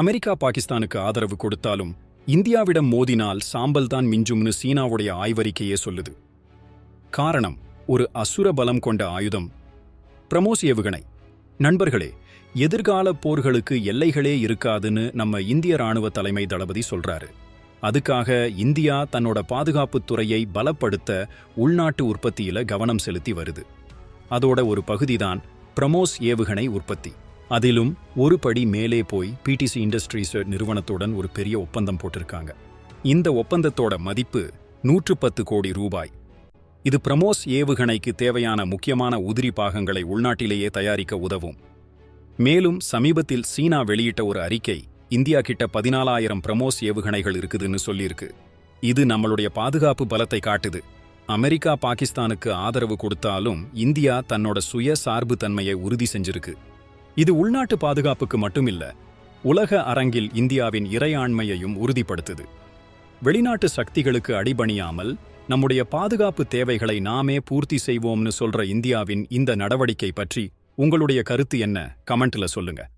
America பாகிஸ்தானுக்கு ஆதரவு கொடுத்தாலும் இந்தியாவிடம் மோதினால் சாம்பல் தான் மிஞ்சும்னு சீனாவுடைய ஆய்வறிக்கையே சொல்லுது. காரணம் ஒரு அசுர பலம் கொண்ட ஆயுதம். பிரமோஸ் ஏவுகணை நண்பர்களே எதிர்கால போர்களுக்கு எல்லைகளே இருக்காதுன்னு நம்ம இந்திய ராணுவ தலைமை தளபதி சொல்றாரு. அதுக்காக இந்தியா தன்னோட பாதுகாப்புத் துறையை பலப்படுத்த உள்நாட்டு உற்பத்தியில கவனம் செலுத்தி வருது. அதோட ஒரு பகுதிதான் பிரமோஸ் ஏவுகணை உற்பத்தி. அதிலும் ஒரு படி மேலே போய் பிடிசி இண்டஸ்ட்ரீஸ் நிறுவனத்துடன் ஒரு பெரிய ஒப்பந்தம் போட்டிருக்காங்க. இந்த ஒப்பந்தத்தோட மதிப்பு நூற்று பத்து கோடி ரூபாய். இது பிரமோஸ் ஏவுகணைக்கு தேவையான முக்கியமான உதிரி பாகங்களை உள்நாட்டிலேயே தயாரிக்க உதவும். மேலும் சமீபத்தில் சீனா வெளியிட்ட ஒரு அறிக்கை இந்தியா கிட்ட பதினாலாயிரம் பிரமோஸ் ஏவுகணைகள் இருக்குதுன்னு சொல்லியிருக்கு. இது நம்மளுடைய பாதுகாப்பு பலத்தை காட்டுது. அமெரிக்கா பாகிஸ்தானுக்கு ஆதரவு கொடுத்தாலும் இந்தியா தன்னோட சுய சார்பு தன்மையை உறுதி செஞ்சிருக்கு. இது உள்நாட்டு பாதுகாப்புக்கு மட்டுமில்ல உலக அரங்கில் இந்தியாவின் இறையாண்மையையும் உறுதிப்படுத்துது. வெளிநாட்டு சக்திகளுக்கு அடிபணியாமல் நம்முடைய பாதுகாப்பு தேவைகளை நாமே பூர்த்தி செய்வோம்னு சொல்ற இந்தியாவின் இந்த நடவடிக்கை பற்றி உங்களுடைய கருத்து என்ன? கமெண்ட்ல சொல்லுங்க.